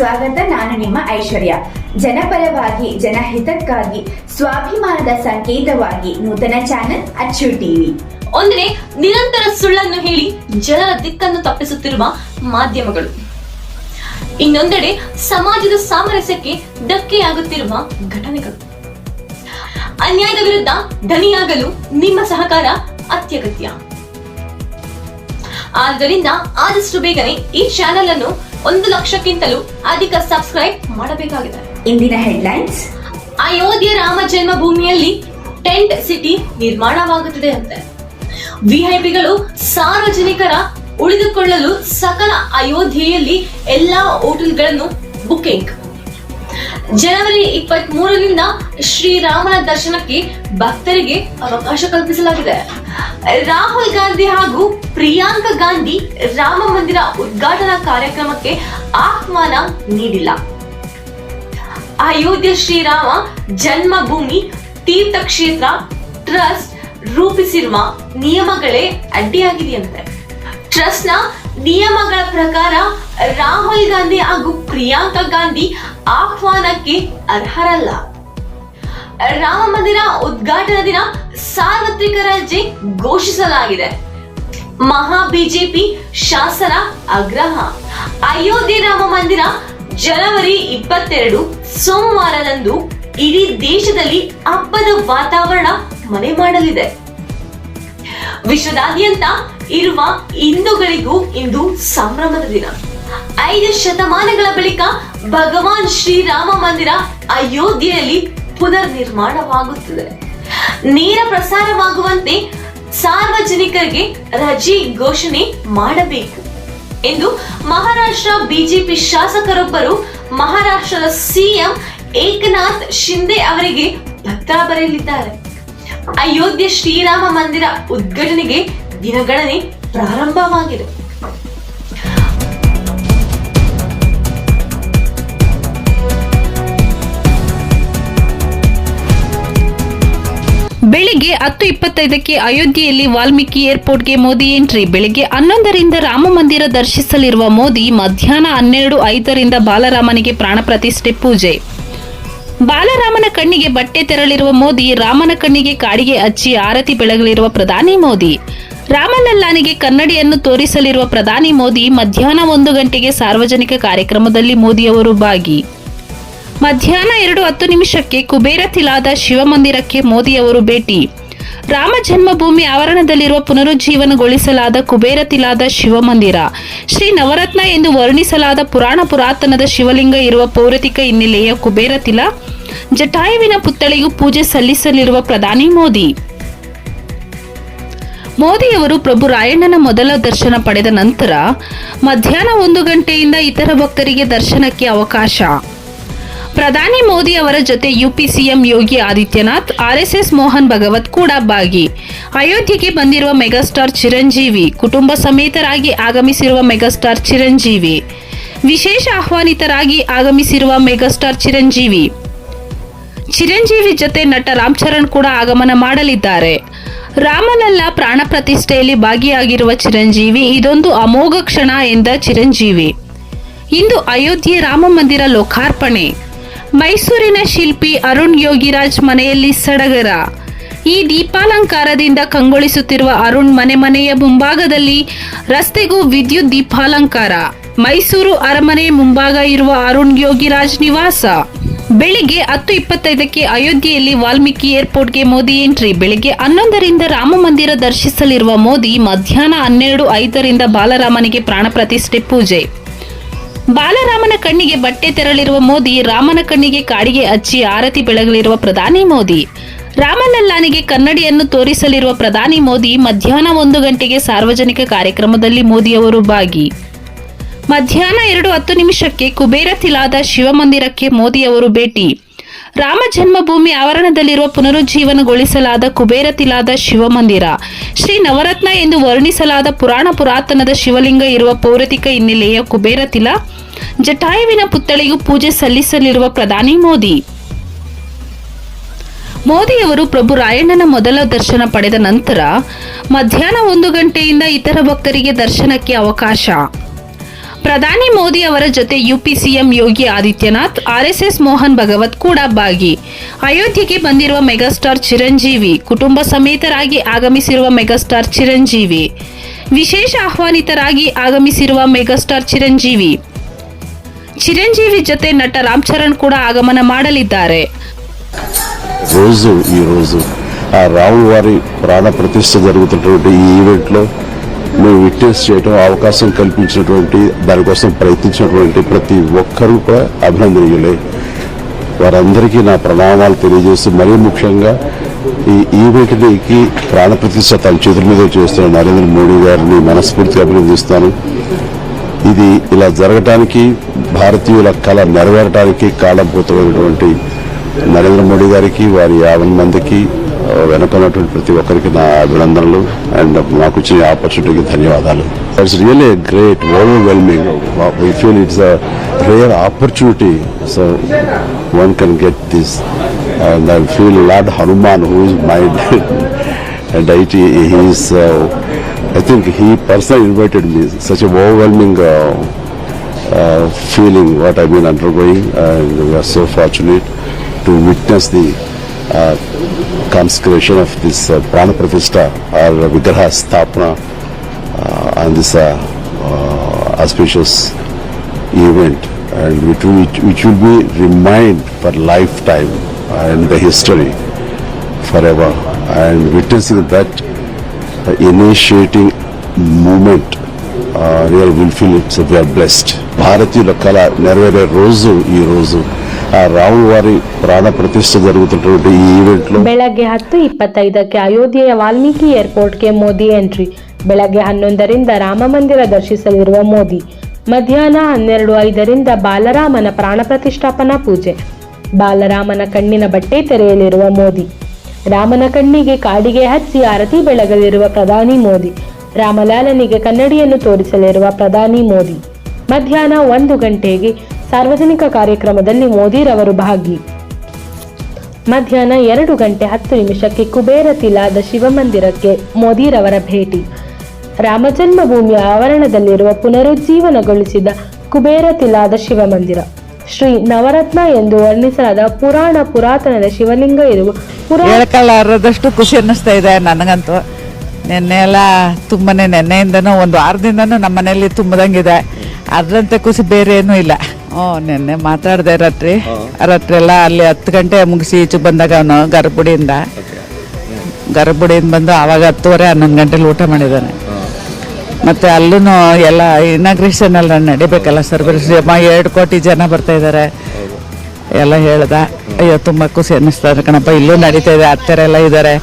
ಸ್ವಾಗತ, ನಾನು ನಿಮ್ಮ ಐಶ್ವರ್ಯ. ಜನಪರವಾಗಿ, ಜನಹಿತಕ್ಕಾಗಿ, ಸ್ವಾಭಿಮಾನದ ಸಂಕೇತವಾಗಿ ನೂತನ ಚಾನೆಲ್ ಅಚ್ಚು ಟಿವಿ. ಒಂದನೇ, ನಿರಂತರ ಸುಳ್ಳನ್ನು ಹೇಳಿ ಜನರ ದಿಕ್ಕನ್ನು ತಪ್ಪಿಸುತ್ತಿರುವ ಮಾಧ್ಯಮಗಳು. ಇನ್ನೊಂದೆಡೆ, ಸಮಾಜದ ಸಾಮರಸ್ಯಕ್ಕೆ ಧಕ್ಕೆಯಾಗುತ್ತಿರುವ ಘಟನೆಗಳು. ಅನ್ಯಾಯದ ವಿರುದ್ಧ ದನಿಯಾಗಲು ನಿಮ್ಮ ಸಹಕಾರ ಅತ್ಯಗತ್ಯ. ಆದ್ದರಿಂದ ಆದಷ್ಟು ಬೇಗನೆ ಈ ಚಾನೆಲ್ ಅನ್ನು ಒಂದು ಲಕ್ಷಕ್ಕಿಂತಲೂ ಅಧಿಕ ಸಬ್ಸ್ಕ್ರೈಬ್ ಮಾಡಬೇಕಾಗಿದೆ. ಇಂದಿನ ಹೆಡ್ಲೈನ್ಸ್? ಅಯೋಧ್ಯೆ ರಾಮ ಜನ್ಮಭೂಮಿಯಲ್ಲಿ ಟೆಂಟ್ ಸಿಟಿ ನಿರ್ಮಾಣವಾಗುತ್ತಿದೆ ಅಂತೆ. ವಿಐಪಿಗಳು ಸಾರ್ವಜನಿಕರ ಉಳಿದುಕೊಳ್ಳಲು ಸಕಲ ಅಯೋಧ್ಯೆಯಲ್ಲಿ ಎಲ್ಲಾ ಹೋಟೆಲ್ಗಳನ್ನು ಬುಕಿಂಗ್. ಜನವರಿ ಇಪ್ಪತ್ತ್ ಮೂರರಿಂದ ಶ್ರೀರಾಮನ ದರ್ಶನಕ್ಕೆ ಭಕ್ತರಿಗೆ ಅವಕಾಶ ಕಲ್ಪಿಸಲಾಗಿದೆ. ರಾಹುಲ್ ಗಾಂಧಿ ಹಾಗೂ ಪ್ರಿಯಾಂಕಾ ಗಾಂಧಿ ರಾಮ ಮಂದಿರ ಉದ್ಘಾಟನಾ ಕಾರ್ಯಕ್ರಮಕ್ಕೆ ಆಹ್ವಾನ ನೀಡಿಲ್ಲ. ಅಯೋಧ್ಯೆ ಶ್ರೀರಾಮ ಜನ್ಮಭೂಮಿ ತೀರ್ಥಕ್ಷೇತ್ರ ಟ್ರಸ್ಟ್ ರೂಪಿಸಿರುವ ನಿಯಮಗಳೇ ಅಡ್ಡಿಯಾಗಿದೆಯಂತೆ ಟ್ರಸ್ಟ್ನ ನಿಯಮಗಳ ಪ್ರಕಾರ ರಾಹುಲ್ ಗಾಂಧಿ ಹಾಗೂ ಪ್ರಿಯಾಂಕಾ ಗಾಂಧಿ ಆಹ್ವಾನಕ್ಕೆ ಅರ್ಹರಲ್ಲ. ರಾಮ ಮಂದಿರ ಉದ್ಘಾಟನಾ ದಿನ ಸಾರ್ವತ್ರಿಕ ರಜೆ ಘೋಷಿಸಲಾಗಿದೆ. ಮಹಾ ಬಿಜೆಪಿ ಶಾಸನ ಆಗ್ರಹ. ಅಯೋಧ್ಯೆ ರಾಮ ಮಂದಿರ ಜನವರಿ ಇಪ್ಪತ್ತೆರಡು ಸೋಮವಾರದಂದು ಇಡೀ ದೇಶದಲ್ಲಿ ಹಬ್ಬದ ವಾತಾವರಣ ಮನೆ ಮಾಡಲಿದೆ. ವಿಶ್ವದಾದ್ಯಂತ ಇರುವ ಹಿಂದೂಗಳಿಗೂ ಇಂದು ಸಂಭ್ರಮದ ದಿನ. ಐದು ಶತಮಾನಗಳ ಬಳಿಕ ಭಗವಾನ್ ಶ್ರೀರಾಮ ಮಂದಿರ ಅಯೋಧ್ಯೆಯಲ್ಲಿ ಪುನರ್ ನಿರ್ಮಾಣವಾಗುತ್ತದೆ ನೇರ ಪ್ರಸಾರವಾಗುವಂತೆ ಸಾರ್ವಜನಿಕರಿಗೆ ರಜೆ ಘೋಷಣೆ ಮಾಡಬೇಕು ಎಂದು ಮಹಾರಾಷ್ಟ್ರ ಬಿಜೆಪಿ ಶಾಸಕರೊಬ್ಬರು ಮಹಾರಾಷ್ಟ್ರದ ಸಿಎಂ ಏಕನಾಥ್ ಶಿಂದೆ ಅವರಿಗೆ ಪತ್ರ ಬರೆಯಲಿದ್ದಾರೆ. ಅಯೋಧ್ಯೆ ಶ್ರೀರಾಮ ಮಂದಿರ ಉದ್ಘಾಟನೆಗೆ ದಿನಗಣನೆ ಪ್ರಾರಂಭವಾಗಿದೆ. ಹತ್ತು ಇಪ್ಪತ್ತೈದಕ್ಕೆ ಅಯೋಧ್ಯೆಯಲ್ಲಿ ವಾಲ್ಮೀಕಿ ಏರ್ಪೋರ್ಟ್ಗೆ ಮೋದಿ ಎಂಟ್ರಿ. ಬೆಳಗ್ಗೆ ಹನ್ನೊಂದರಿಂದ ರಾಮ ಮಂದಿರ ದರ್ಶಿಸಲಿರುವ ಮೋದಿ ಮಧ್ಯಾಹ್ನ ಹನ್ನೆರಡು ಐದರಿಂದ ಬಾಲರಾಮನಿಗೆ ಪ್ರಾಣ ಪ್ರತಿಷ್ಠೆ ಪೂಜೆ. ಬಾಲರಾಮನ ಕಣ್ಣಿಗೆ ಬಟ್ಟೆ ತೆರಳಿರುವ ಮೋದಿ ರಾಮನ ಕಣ್ಣಿಗೆ ಕಾಡಿಗೆ ಹಚ್ಚಿ ಆರತಿ ಬೆಳಗಲಿರುವ ಪ್ರಧಾನಿ ಮೋದಿ. ರಾಮಲಲ್ಲಾನಿಗೆ ಕನ್ನಡಿಯನ್ನು ತೋರಿಸಲಿರುವ ಪ್ರಧಾನಿ ಮೋದಿ ಮಧ್ಯಾಹ್ನ ಒಂದು ಗಂಟೆಗೆ ಸಾರ್ವಜನಿಕ ಕಾರ್ಯಕ್ರಮದಲ್ಲಿ ಮೋದಿಯವರು ಭಾಗಿ. ಮಧ್ಯಾಹ್ನ ಎರಡು ಹತ್ತು ನಿಮಿಷಕ್ಕೆ ಕುಬೇರ ತಿಲಾದ ಶಿವಮಂದಿರಕ್ಕೆ ಮೋದಿಯವರು ಭೇಟಿ. ರಾಮ ಜನ್ಮಭೂಮಿ ಆವರಣದಲ್ಲಿರುವ ಪುನರುಜ್ಜೀವನಗೊಳಿಸಲಾದ ಕುಬೇರ ತಿಲಾದ ಶಿವಮಂದಿರ. ಶ್ರೀ ನವರತ್ನ ಎಂದು ವರ್ಣಿಸಲಾದ ಪುರಾಣ ಪುರಾತನದ ಶಿವಲಿಂಗ ಇರುವ ಪೌರತಿಕ ಹಿನ್ನೆಲೆಯ ಕುಬೇರ ತಿಲ ಜಟಾಯುವಿನ ಪುತ್ಥಳಿಗೂ ಪೂಜೆ ಸಲ್ಲಿಸಲಿರುವ ಪ್ರಧಾನಿ ಮೋದಿ. ಮೋದಿಯವರು ಪ್ರಭು ರಾಯಣ್ಣನ ಮೊದಲ ದರ್ಶನ ಪಡೆದ ನಂತರ ಮಧ್ಯಾಹ್ನ ಒಂದು ಗಂಟೆಯಿಂದ ಇತರ ಭಕ್ತರಿಗೆ ದರ್ಶನಕ್ಕೆ ಅವಕಾಶ. ಪ್ರಧಾನಿ ಮೋದಿ ಅವರ ಜೊತೆ UP CM Yogi Adityanath, RSS Mohan Bhagwat ಕೂಡ ಭಾಗಿ. ಅಯೋಧ್ಯೆಗೆ ಬಂದಿರುವ ಮೆಗಾಸ್ಟಾರ್ ಚಿರಂಜೀವಿ, ಕುಟುಂಬ ಸಮೇತರಾಗಿ ಆಗಮಿಸಿರುವ ಮೆಗಾಸ್ಟಾರ್ ಚಿರಂಜೀವಿ. ವಿಶೇಷ ಆಹ್ವಾನಿತರಾಗಿ ಆಗಮಿಸಿರುವ ಮೆಗಾಸ್ಟಾರ್ ಚಿರಂಜೀವಿ. ಚಿರಂಜೀವಿ ಜೊತೆ ನಟ ರಾಮ್ ಚರಣ್ ಕೂಡ ಆಗಮನ ಮಾಡಲಿದ್ದಾರೆ. ರಾಮನಲ್ಲ ಪ್ರಾಣ ಪ್ರತಿಷ್ಠೆಯಲ್ಲಿ ಭಾಗಿಯಾಗಿರುವ ಚಿರಂಜೀವಿ ಇದೊಂದು ಅಮೋಘ ಕ್ಷಣ ಎಂದ ಚಿರಂಜೀವಿ. ಇಂದು ಅಯೋಧ್ಯೆ ರಾಮ ಮಂದಿರ ಲೋಕಾರ್ಪಣೆ. ಮೈಸೂರಿನ ಶಿಲ್ಪಿ ಅರುಣ್ ಯೋಗಿರಾಜ್ ಮನೆಯಲ್ಲಿ ಸಡಗರ. ಈ ದೀಪಾಲಂಕಾರದಿಂದ ಕಂಗೊಳಿಸುತ್ತಿರುವ ಅರುಣ್ ಮನೆ ಮನೆಯ ಮುಂಭಾಗದಲ್ಲಿ ರಸ್ತೆಗೂ ವಿದ್ಯುತ್ ದೀಪಾಲಂಕಾರ. ಮೈಸೂರು ಅರಮನೆ ಮುಂಭಾಗ ಇರುವ ಅರುಣ್ ಯೋಗಿರಾಜ್ ನಿವಾಸ. ಬೆಳಿಗ್ಗೆ ಹತ್ತು ಇಪ್ಪತ್ತೈದಕ್ಕೆ ಅಯೋಧ್ಯೆಯಲ್ಲಿ ವಾಲ್ಮೀಕಿ ಏರ್ಪೋರ್ಟ್ಗೆ ಮೋದಿ ಎಂಟ್ರಿ. ಬೆಳಿಗ್ಗೆ ಹನ್ನೊಂದರಿಂದ ರಾಮ ಮಂದಿರ ದರ್ಶಿಸಲಿರುವ ಮೋದಿ ಮಧ್ಯಾಹ್ನ ಹನ್ನೆರಡು ಐದರಿಂದ ಬಾಲರಾಮನಿಗೆ ಪ್ರಾಣ ಪ್ರತಿಷ್ಠೆ ಪೂಜೆ. ಬಾಲರಾಮನ ಕಣ್ಣಿಗೆ ಬಟ್ಟೆ ತೆರಳಿರುವ ಮೋದಿ, ರಾಮನ ಕಣ್ಣಿಗೆ ಕಾಡಿಗೆ ಹಚ್ಚಿ ಆರತಿ ಬೆಳಗಲಿರುವ ಪ್ರಧಾನಿ ಮೋದಿ. ರಾಮಲಲ್ಲಾನಿಗೆ ಕನ್ನಡಿಯನ್ನು ತೋರಿಸಲಿರುವ ಪ್ರಧಾನಿ ಮೋದಿ ಮಧ್ಯಾಹ್ನ ಒಂದು ಗಂಟೆಗೆ ಸಾರ್ವಜನಿಕ ಕಾರ್ಯಕ್ರಮದಲ್ಲಿ ಮೋದಿಯವರು ಭಾಗಿ. ಮಧ್ಯಾಹ್ನ ಎರಡು ಹತ್ತು ನಿಮಿಷಕ್ಕೆ ಕುಬೇರ ತಿಲಾದ ಶಿವಮಂದಿರಕ್ಕೆ ಮೋದಿಯವರು ಭೇಟಿ. ರಾಮ ಜನ್ಮಭೂಮಿ ಆವರಣದಲ್ಲಿರುವ ಪುನರುಜ್ಜೀವನಗೊಳಿಸಲಾದ ಕುಬೇರ ತಿಲಾದ ಶಿವಮಂದಿರ. ಶ್ರೀ ನವರತ್ನ ಎಂದು ವರ್ಣಿಸಲಾದ ಪುರಾಣ ಪುರಾತನದ ಶಿವಲಿಂಗ ಇರುವ ಪೌರತಿಕ ಹಿನ್ನೆಲೆಯ ಕುಬೇರ ತಿಲ ಜಟಾಯುವಿನ ಪುತ್ಥಳಿಗೂ ಪೂಜೆ ಸಲ್ಲಿಸಲಿರುವ ಪ್ರಧಾನಿ ಮೋದಿ. ಮೋದಿಯವರು ಪ್ರಭು ರಾಯಣ್ಣನ ಮೊದಲ ದರ್ಶನ ಪಡೆದ ನಂತರ ಮಧ್ಯಾಹ್ನ ಒಂದು ಗಂಟೆಯಿಂದ ಇತರ ಭಕ್ತರಿಗೆ ದರ್ಶನಕ್ಕೆ ಅವಕಾಶ. ಪ್ರಧಾನಿ ಮೋದಿ ಅವರ ಜೊತೆ UP CM Yogi Adityanath RSS Mohan Bhagwat ಕೂಡ ಭಾಗಿ ಅಯೋಧ್ಯೆಗೆ ಬಂದಿರುವ ಮೆಗಾಸ್ಟಾರ್ ಚಿರಂಜೀವಿ ಕುಟುಂಬ ಸಮೇತರಾಗಿ ಆಗಮಿಸಿರುವ ಮೆಗಾಸ್ಟಾರ್ ಚಿರಂಜೀವಿ ವಿಶೇಷ ಆಹ್ವಾನಿತರಾಗಿ ಆಗಮಿಸಿರುವ ಮೆಗಾಸ್ಟಾರ್ ಚಿರಂಜೀವಿ ಚಿರಂಜೀವಿ ಜೊತೆ ನಟ ರಾಮ್ ಚರಣ್ ಕೂಡ ಆಗಮನ ಮಾಡಲಿದ್ದಾರೆ రోజు ఈ రోజు ఆ రాముల వారి ప్రాణ ప్రతిష్ఠ జరుగుతున్నటువంటి ఈ ఈవెంట్లో మేము విట్నెస్ చేయడం అవకాశం కల్పించినటువంటి దానికోసం ప్రయత్నించినటువంటి ప్రతి ఒక్కరూ కూడా అభినందనీయులే. వారందరికీ నా ప్రణామాలు తెలియజేస్తూ మరీ ముఖ్యంగా ఈ ఈవెంట్కి ప్రాణప్రతిష్ట తన చేతుల మీద చేస్తున్న నరేంద్ర మోడీ గారిని మనస్ఫూర్తిగా అభినందిస్తాను ఇది ఇలా జరగటానికి భారతీయుల కళ నెరవేరటానికి కాలంపోతమైనటువంటి నరేంద్ర మోడీ గారికి వారి యాభై మందికి ఆ, ప్రతి ఒక్కరికి నా అభినందనలు అండ్ నాకు ఇచ్చిన ఆపర్చునిటీకి ధన్యవాదాలు. It's really great overwhelming we feel it's a rare opportunity so one can get this and I feel lord Hanuman who is mind and I he's I think he personal invited me such overwhelming overwhelming uh, uh, feeling what I've been undergoing, and we are so fortunate to witness the consecration of this uh, Prana Pratishtha or Vigraha Sthapana uh, on this uh, uh, auspicious event, and which, which, which will be remind for lifetime and the history forever. And witnessing that uh, initiating movement uh, really will feel it's we are blessed. భారతీయుల కళ నెరవేరే రోజు ఈ రోజు ఆ రాముల వారి ప్రాణ ప్రతిష్ఠ జరుగుతున్నటువంటి ఈ ఈవెంట్లో ಬೆಳಗ್ಗೆ ಹತ್ತು ಇಪ್ಪತ್ತೈದಕ್ಕೆ ಅಯೋಧ್ಯೆಯ ವಾಲ್ಮೀಕಿ ಏರ್ಪೋರ್ಟ್ಗೆ ಮೋದಿ ಎಂಟ್ರಿ ಬೆಳಗ್ಗೆ ಹನ್ನೊಂದರಿಂದ ರಾಮ ಮಂದಿರ ದರ್ಶಿಸಲಿರುವ ಮೋದಿ ಮಧ್ಯಾಹ್ನ ಹನ್ನೆರಡು ಐದರಿಂದ ಬಾಲರಾಮನ ಪ್ರಾಣ ಪ್ರತಿಷ್ಠಾಪನಾ ಪೂಜೆ ಬಾಲರಾಮನ ಕಣ್ಣಿನ ಬಟ್ಟೆ ತೆರೆಯಲಿರುವ ಮೋದಿ ರಾಮನ ಕಣ್ಣಿಗೆ ಕಾಡಿಗೆ ಹಚ್ಚಿ ಆರತಿ ಬೆಳಗಲಿರುವ ಪ್ರಧಾನಿ ಮೋದಿ ರಾಮಲಾಲನಿಗೆ ಕನ್ನಡಿಯನ್ನು ತೋರಿಸಲಿರುವ ಪ್ರಧಾನಿ ಮೋದಿ ಮಧ್ಯಾಹ್ನ ಒಂದು ಗಂಟೆಗೆ ಸಾರ್ವಜನಿಕ ಕಾರ್ಯಕ್ರಮದಲ್ಲಿ ಮೋದಿರವರು ಭಾಗಿ. ಮಧ್ಯಾಹ್ನ ಎರಡು ಗಂಟೆ ಹತ್ತು ನಿಮಿಷಕ್ಕೆ ಕುಬೇರ ತಿಲಾದ ಶಿವಮಂದಿರಕ್ಕೆ ಮೋದಿರವರ ಭೇಟಿ. ರಾಮಜನ್ಮಭೂಮಿಯ ಆವರಣದಲ್ಲಿರುವ ಪುನರುಜ್ಜೀವನಗೊಳಿಸಿದ ಕುಬೇರ ತಿಲಾದ ಶಿವಮಂದಿರ. ಶ್ರೀ ನವರತ್ನ ಎಂದು ವರ್ಣಿಸಲಾದ ಪುರಾಣ ಪುರಾತನದ ಶಿವಲಿಂಗ ಇರುವ ಪುರಾಣದಷ್ಟು ಖುಷಿ ಅನ್ನಿಸ್ತಾ ಇದೆ ನನಗಂತೂ. ನಿನ್ನೆ ಎಲ್ಲ ತುಂಬನೇ ನೆನ್ನೆಯಿಂದನೂ ಒಂದು ವಾರದಿಂದನೂ ನಮ್ಮ ಮನೆಯಲ್ಲಿ ತುಂಬದಂಗಿದೆ. ಅದರಂತೆ ಖುಷಿ ಬೇರೆ ಏನೂ ಇಲ್ಲ. ಹ್ಞೂ ನಿನ್ನೆ ಮಾತಾಡಿದೆ ರಾತ್ರಿ. ರಾತ್ರಿ ಎಲ್ಲ ಅಲ್ಲಿ ಹತ್ತು ಗಂಟೆ ಮುಗಿಸಿ ಈಚೆ ಬಂದಾಗ ಅವನು ಗರ್ಭುಡಿಯಿಂದ ಗರ್ಭುಡಿಯಿಂದ ಬಂದು ಆವಾಗ ಹತ್ತುವರೆ ಹನ್ನೊಂದು ಗಂಟೆಲಿ ಊಟ ಮಾಡಿದ್ದಾನೆ. ಮತ್ತೆ ಅಲ್ಲೂ ಎಲ್ಲ ಇನಾಗ್ರೇಷನ್ ಎಲ್ಲ ನಡಿಬೇಕಲ್ಲ ಸರ್ ಎರಡು ಕೋಟಿ ಜನ ಬರ್ತಾ ಇದ್ದಾರೆ ಎಲ್ಲ ಹೇಳ್ದ. ಅಯ್ಯೋ ತುಂಬ ಖುಷಿ ಅನ್ನಿಸ್ತಾರೆ ಕಣಪ್ಪ. ಇಲ್ಲೂ ನಡೀತಾ ಇದೆ. ಅತ್ತೆರೆಲ್ಲ ಇದ್ದಾರೆ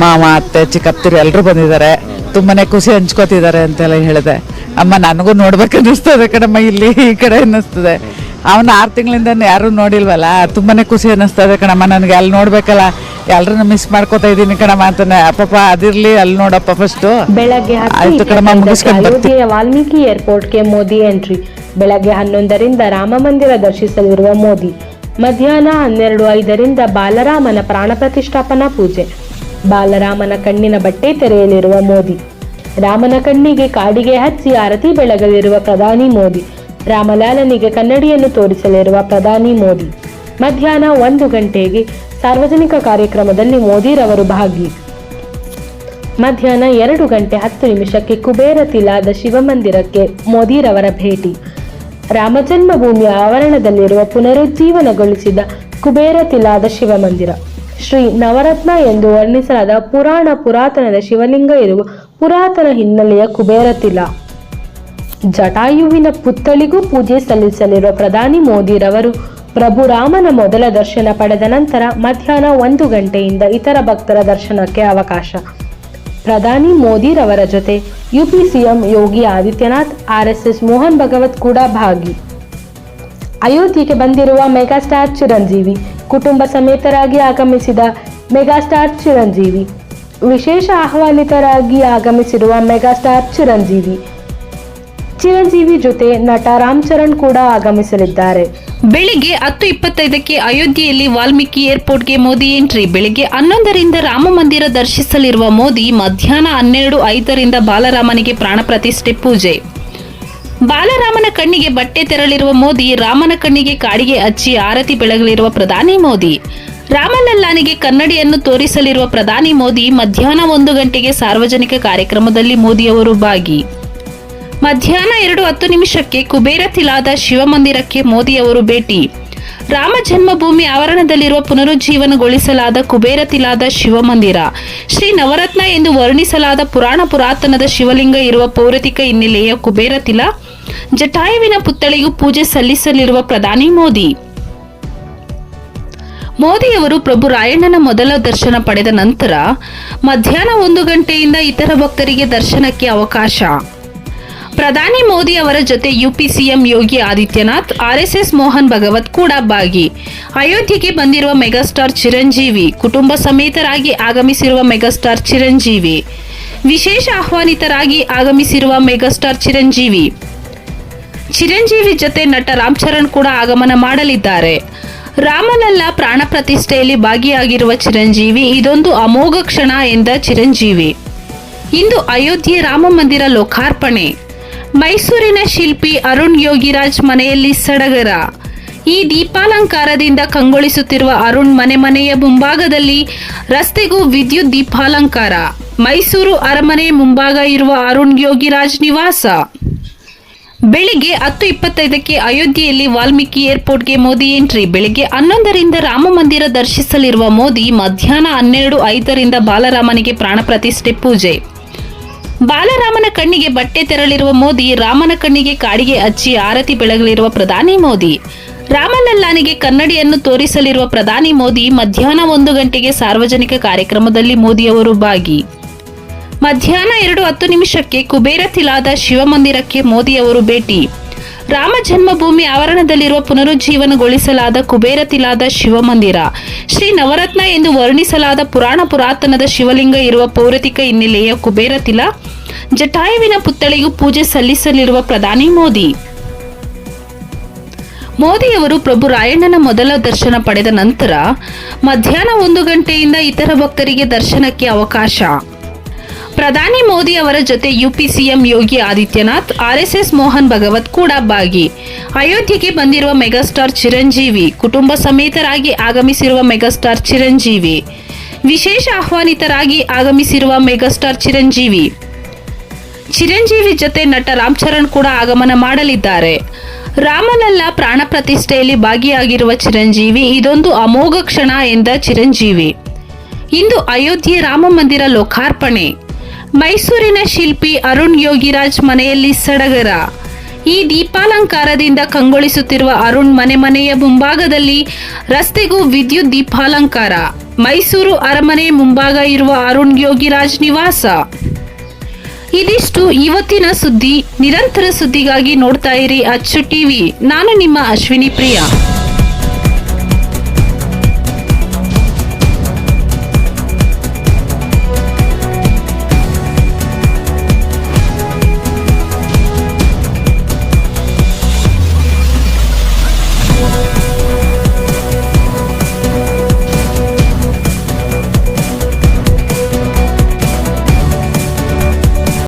ಮಾವ ಅತ್ತೆ ಚಿಕ್ಕಪ್ತಿರು ಎಲ್ಲರೂ ಬಂದಿದ್ದಾರೆ. ತುಂಬಾ ಖುಷಿ ಹಂಚ್ಕೋತಿದ್ದಾರೆ ಅಂತೆಲ್ಲ ಹೇಳಿದೆ. ಅಮ್ಮ ನನಗೂ ನೋಡ್ಬೇಕು ಅನ್ನಿಸ್ತದೆ ಕಣಮ್ಮ ಇಲ್ಲಿ ಈ ಕಡೆ ಅನ್ನಿಸ್ತದೆ. ಅವನು ಆರು ತಿಂಗಳಿಂದ ಯಾರು ನೋಡಿಲ್ವಲ್ಲ? ತುಂಬಾನೇ ಖುಷಿ ಅನ್ನಿಸ್ತದೆ ಕಣಮ್ಮ ನನಗೆ ಅಲ್ಲಿ ನೋಡ್ಬೇಕಲ್ಲ. ಎಲ್ರೂ ಮಿಸ್ ಮಾಡ್ಕೋತಾ ಇದ್ದೀನಿ ಕಣಮ್ಮ ಅಂತಾನೆ ಪಾಪ ಅದಿರ್ಲಿ ಅಲ್ಲಿ ನೋಡಪ್ಪ ಫಸ್ಟು ಬೆಳಗ್ಗೆ ಆಯ್ತು ಕಣಮ್ಮ, ಬರ್ತೀನಿ. ಅಯೋಧ್ಯೆಯ ವಾಲ್ಮೀಕಿ ಏರ್ಪೋರ್ಟ್ಗೆ ಮೋದಿ ಎಂಟ್ರಿ ಬೆಳಗ್ಗೆ ಹನ್ನೊಂದರಿಂದ ರಾಮ ಮಂದಿರ ದರ್ಶಿಸಲಿರುವ ಮೋದಿ. ಮಧ್ಯಾಹ್ನ ಹನ್ನೆರಡು ಐದರಿಂದ ಬಾಲರಾಮನ ಪ್ರಾಣ ಪ್ರತಿಷ್ಠಾಪನಾ ಪೂಜೆ. ಬಾಲರಾಮನ ಕಣ್ಣಿನ ಬಟ್ಟೆ ತೆರೆಯಲಿರುವ ಮೋದಿ. ರಾಮನ ಕಣ್ಣಿಗೆ ಕಾಡಿಗೆ ಹಚ್ಚಿ ಆರತಿ ಬೆಳಗಲಿರುವ ಪ್ರಧಾನಿ ಮೋದಿ, ರಾಮಲಾಲನಿಗೆ ಕನ್ನಡಿಯನ್ನು ತೋರಿಸಲಿರುವ ಪ್ರಧಾನಿ ಮೋದಿ. ಮಧ್ಯಾಹ್ನ ಒಂದು ಗಂಟೆಗೆ ಸಾರ್ವಜನಿಕ ಕಾರ್ಯಕ್ರಮದಲ್ಲಿ ಮೋದಿರವರು ಭಾಗಿ. ಮಧ್ಯಾಹ್ನ ಎರಡು ಗಂಟೆ ಹತ್ತು ನಿಮಿಷಕ್ಕೆ ಕುಬೇರ ತಿಲಾದ ಶಿವಮಂದಿರಕ್ಕೆ ಮೋದಿರವರ ಭೇಟಿ. ರಾಮಜನ್ಮಭೂಮಿಯ ಆವರಣದಲ್ಲಿರುವ ಪುನರುಜ್ಜೀವನಗೊಳಿಸಿದ ಕುಬೇರ ತಿಲಾದ ಶಿವಮಂದಿರ. ಶ್ರೀ ನವರತ್ನ ಎಂದು ವರ್ಣಿಸಲಾದ ಪುರಾಣ ಪುರಾತನದ ಶಿವಲಿಂಗ ಇರುವ ಪುರಾತನ ಹಿನ್ನೆಲೆಯ ಕುಬೇರ ತಿಲಾ ಜಟಾಯುವಿನ ಪುತ್ಥಳಿಗೂ ಪೂಜೆ ಸಲ್ಲಿಸಲಿರುವ ಪ್ರಧಾನಿ ಮೋದಿರವರು ಪ್ರಭು ರಾಮನ ಮೊದಲ ದರ್ಶನ ಪಡೆದ ನಂತರ ಮಧ್ಯಾಹ್ನ ಒಂದು ಗಂಟೆಯಿಂದ ಇತರ ಭಕ್ತರ ದರ್ಶನಕ್ಕೆ ಅವಕಾಶ. ಪ್ರಧಾನಿ ಮೋದಿರವರ ಜೊತೆ UP CM Yogi Adityanath RSS Mohan Bhagwat ಕೂಡ ಭಾಗಿ. ಅಯೋಧ್ಯೆಗೆ ಬಂದಿರುವ ಮೆಗಾಸ್ಟಾರ್ ಚಿರಂಜೀವಿ ಕುಟುಂಬ ಸಮೇತರಾಗಿ ಆಗಮಿಸಿದ ಮೆಗಾಸ್ಟಾರ್ ಚಿರಂಜೀವಿ. ವಿಶೇಷ ಆಹ್ವಾನಿತರಾಗಿ ಆಗಮಿಸಿರುವ ಮೆಗಾಸ್ಟಾರ್ ಚಿರಂಜೀವಿ. ಚಿರಂಜೀವಿ ಜೊತೆ ನಟ ರಾಮ್ ಚರಣ್ ಕೂಡ ಆಗಮಿಸಲಿದ್ದಾರೆ. ಬೆಳಿಗ್ಗೆ ಹತ್ತು ಇಪ್ಪತ್ತೈದಕ್ಕೆ ಅಯೋಧ್ಯೆಯಲ್ಲಿ ವಾಲ್ಮೀಕಿ ಏರ್ಪೋರ್ಟ್ಗೆ ಮೋದಿ ಎಂಟ್ರಿ. ಬೆಳಿಗ್ಗೆ ಹನ್ನೊಂದರಿಂದ ರಾಮ ಮಂದಿರ ದರ್ಶಿಸಲಿರುವ ಮೋದಿ ಮಧ್ಯಾಹ್ನ ಹನ್ನೆರಡು ಐದರಿಂದ ಬಾಲರಾಮನಿಗೆ ಪ್ರಾಣ ಪ್ರತಿಷ್ಠೆ ಪೂಜೆ. ಬಾಲರಾಮನ ಕಣ್ಣಿಗೆ ಬಟ್ಟೆ ತೆರಳಿರುವ ಮೋದಿ ರಾಮನ ಕಣ್ಣಿಗೆ ಕಾಡಿಗೆ ಹಚ್ಚಿ ಆರತಿ ಬೆಳಗಲಿರುವ ಪ್ರಧಾನಿ ಮೋದಿ. ರಾಮಲಲ್ಲಾನಿಗೆ ಕನ್ನಡಿಯನ್ನು ತೋರಿಸಲಿರುವ ಪ್ರಧಾನಿ ಮೋದಿ ಮಧ್ಯಾಹ್ನ ಒಂದು ಗಂಟೆಗೆ ಸಾರ್ವಜನಿಕ ಕಾರ್ಯಕ್ರಮದಲ್ಲಿ ಮೋದಿ ಅವರು ಭಾಗಿ. ಮಧ್ಯಾಹ್ನ ಎರಡು ಹತ್ತು ನಿಮಿಷಕ್ಕೆ ಕುಬೇರ ತಿಲಾದ ಶಿವಮಂದಿರಕ್ಕೆ ಮೋದಿ ಅವರು ಭೇಟಿ. ರಾಮ ಜನ್ಮಭೂಮಿ ಆವರಣದಲ್ಲಿರುವ ಪುನರುಜ್ಜೀವನಗೊಳಿಸಲಾದ ಕುಬೇರ ತಿಲಾದ ಶಿವಮಂದಿರ. ಶ್ರೀ ನವರತ್ನ ಎಂದು ವರ್ಣಿಸಲಾದ ಪುರಾಣ ಪುರಾತನದ ಶಿವಲಿಂಗ ಇರುವ ಪೌರತಿಕ ಹಿನ್ನೆಲೆಯ ಕುಬೇರ ತಿಲ, ಜಟಾಯುವಿನ ಪುತ್ಥಳಿಗೂ ಪೂಜೆ ಸಲ್ಲಿಸಲಿರುವ ಪ್ರಧಾನಿ ಮೋದಿ. ಮೋದಿಯವರು ಪ್ರಭು ರಾಯಣ್ಣನ ಮೊದಲ ದರ್ಶನ ಪಡೆದ ನಂತರ ಮಧ್ಯಾಹ್ನ ಒಂದು ಗಂಟೆಯಿಂದ ಇತರ ಭಕ್ತರಿಗೆ ದರ್ಶನಕ್ಕೆ ಅವಕಾಶ. ಪ್ರಧಾನಿ ಮೋದಿ ಅವರ ಜೊತೆ UP CM Yogi Adityanath RSS Mohan Bhagwat ಕೂಡ ಭಾಗಿ. ಅಯೋಧ್ಯೆಗೆ ಬಂದಿರುವ ಮೆಗಾಸ್ಟಾರ್ ಚಿರಂಜೀವಿ ಕುಟುಂಬ ಸಮೇತರಾಗಿ ಆಗಮಿಸಿರುವ ಮೆಗಾಸ್ಟಾರ್ ಚಿರಂಜೀವಿ. ವಿಶೇಷ ಆಹ್ವಾನಿತರಾಗಿ ಆಗಮಿಸಿರುವ ಮೆಗಾಸ್ಟಾರ್ ಚಿರಂಜೀವಿ. ಚಿರಂಜೀವಿ ಜೊತೆ ನಟ ರಾಮ್ ಚರಣ್ ಕೂಡ ಆಗಮನ ಮಾಡಲಿದ್ದಾರೆ. ರಾಮಲಲ್ಲ ಪ್ರಾಣ ಪ್ರತಿಷ್ಠೆಯಲ್ಲಿ ಭಾಗಿಯಾಗಿರುವ ಚಿರಂಜೀವಿ ಇದೊಂದು ಅಮೋಘ ಕ್ಷಣ ಎಂದ ಚಿರಂಜೀವಿ. ಇಂದು ಅಯೋಧ್ಯೆ ರಾಮ ಮಂದಿರ ಲೋಕಾರ್ಪಣೆ. ಮೈಸೂರಿನ ಶಿಲ್ಪಿ ಅರುಣ್ ಯೋಗಿರಾಜ್ ಮನೆಯಲ್ಲಿ ಸಡಗರ. ಈ ದೀಪಾಲಂಕಾರದಿಂದ ಕಂಗೊಳಿಸುತ್ತಿರುವ ಅರುಣ್ ಮನೆ ಮನೆಯ ಮುಂಭಾಗದಲ್ಲಿ ರಸ್ತೆಗೂ ವಿದ್ಯುತ್ ದೀಪಾಲಂಕಾರ. ಮೈಸೂರು ಅರಮನೆ ಮುಂಭಾಗ ಇರುವ ಅರುಣ್ ಯೋಗಿರಾಜ್ ನಿವಾಸ. ಬೆಳಿಗ್ಗೆ ಹತ್ತು ಇಪ್ಪತ್ತೈದಕ್ಕೆ ಅಯೋಧ್ಯೆಯಲ್ಲಿ ವಾಲ್ಮೀಕಿ ಏರ್ಪೋರ್ಟ್ಗೆ ಮೋದಿ ಎಂಟ್ರಿ. ಬೆಳಿಗ್ಗೆ ಹನ್ನೊಂದರಿಂದ ರಾಮ ಮಂದಿರ ದರ್ಶಿಸಲಿರುವ ಮೋದಿ ಮಧ್ಯಾಹ್ನ ಹನ್ನೆರಡು ಐದರಿಂದ ಬಾಲರಾಮನಿಗೆ ಪ್ರಾಣ ಪ್ರತಿಷ್ಠೆ ಪೂಜೆ. ಬಾಲರಾಮನ ಕಣ್ಣಿಗೆ ಬಟ್ಟೆ ತೆರಳಿರುವ ಮೋದಿ ರಾಮನ ಕಣ್ಣಿಗೆ ಕಾಡಿಗೆ ಹಚ್ಚಿ ಆರತಿ ಬೆಳಗಲಿರುವ ಪ್ರಧಾನಿ ಮೋದಿ. ರಾಮಲಲ್ಲಾನಿಗೆ ಕನ್ನಡಿಯನ್ನು ತೋರಿಸಲಿರುವ ಪ್ರಧಾನಿ ಮೋದಿ ಮಧ್ಯಾಹ್ನ ಒಂದು ಗಂಟೆಗೆ ಸಾರ್ವಜನಿಕ ಕಾರ್ಯಕ್ರಮದಲ್ಲಿ ಮೋದಿ ಅವರು ಭಾಗಿ. ಮಧ್ಯಾಹ್ನ ಎರಡು ಹತ್ತು ನಿಮಿಷಕ್ಕೆ ಕುಬೇರ ತಿಲಾದ ಶಿವಮಂದಿರಕ್ಕೆ ಮೋದಿ ಅವರು ಭೇಟಿ. ರಾಮ ಜನ್ಮಭೂಮಿ ಆವರಣದಲ್ಲಿರುವ ಪುನರುಜ್ಜೀವನಗೊಳಿಸಲಾದ ಕುಬೇರ ತಿಲಾದ ಶಿವಮಂದಿರ. ಶ್ರೀ ನವರತ್ನ ಎಂದು ವರ್ಣಿಸಲಾದ ಪುರಾಣ ಪುರಾತನದ ಶಿವಲಿಂಗ ಇರುವ ಪೌರತಿಕ ಹಿನ್ನೆಲೆಯ ಕುಬೇರ ತಿಲ, ಜಟಾಯುವಿನ ಪುತ್ಥಳಿಗೂ ಪೂಜೆ ಸಲ್ಲಿಸಲಿರುವ ಪ್ರಧಾನಿ ಮೋದಿ. ಮೋದಿಯವರು ಪ್ರಭು ರಾಯಣ್ಣನ ಮೊದಲ ದರ್ಶನ ಪಡೆದ ನಂತರ ಮಧ್ಯಾಹ್ನ ಒಂದು ಗಂಟೆಯಿಂದ ಇತರ ಭಕ್ತರಿಗೆ ದರ್ಶನಕ್ಕೆ ಅವಕಾಶ. ಪ್ರಧಾನಿ ಮೋದಿ ಅವರ ಜೊತೆ UP CM Yogi Adityanath, RSS Mohan Bhagwat ಕೂಡ ಭಾಗಿ. ಅಯೋಧ್ಯೆಗೆ ಬಂದಿರುವ ಮೆಗಾಸ್ಟಾರ್ ಚಿರಂಜೀವಿ, ಕುಟುಂಬ ಸಮೇತರಾಗಿ ಆಗಮಿಸಿರುವ ಮೆಗಾಸ್ಟಾರ್ ಚಿರಂಜೀವಿ. ವಿಶೇಷ ಆಹ್ವಾನಿತರಾಗಿ ಆಗಮಿಸಿರುವ ಮೆಗಾಸ್ಟಾರ್ ಚಿರಂಜೀವಿ. ಚಿರಂಜೀವಿ ಜೊತೆ ನಟ ರಾಮ್ ಚರಣ್ ಕೂಡ ಆಗಮನ ಮಾಡಲಿದ್ದಾರೆ. ರಾಮನಲ್ಲ ಪ್ರಾಣ ಪ್ರತಿಷ್ಠೆಯಲ್ಲಿ ಭಾಗಿಯಾಗಿರುವ ಚಿರಂಜೀವಿ ಇದೊಂದು ಅಮೋಘ ಕ್ಷಣ ಎಂದ ಚಿರಂಜೀವಿ. ಇಂದು ಅಯೋಧ್ಯೆ ರಾಮ ಮಂದಿರ ಲೋಕಾರ್ಪಣೆ. ಮೈಸೂರಿನ ಶಿಲ್ಪಿ ಅರುಣ್ ಯೋಗಿರಾಜ್ ಮನೆಯಲ್ಲಿ ಸಡಗರ. ಈ ದೀಪಾಲಂಕಾರದಿಂದ ಕಂಗೊಳಿಸುತ್ತಿರುವ ಅರುಣ್ ಮನೆ ಮನೆಯ ಮುಂಭಾಗದಲ್ಲಿ ರಸ್ತೆಗೂ ವಿದ್ಯುತ್ ದೀಪಾಲಂಕಾರ. ಮೈಸೂರು ಅರಮನೆ ಮುಂಭಾಗ ಇರುವ ಅರುಣ್ ಯೋಗಿರಾಜ್ ನಿವಾಸ. ಇದಿಷ್ಟು ಇವತ್ತಿನ ಸುದ್ದಿ. ನಿರಂತರ ಸುದ್ದಿಗಾಗಿ ನೋಡ್ತಾ ಇರಿ ಅಚ್ಚು ಟಿವಿ. ನಾನು ನಿಮ್ಮ ಅಶ್ವಿನಿ ಪ್ರಿಯಾ.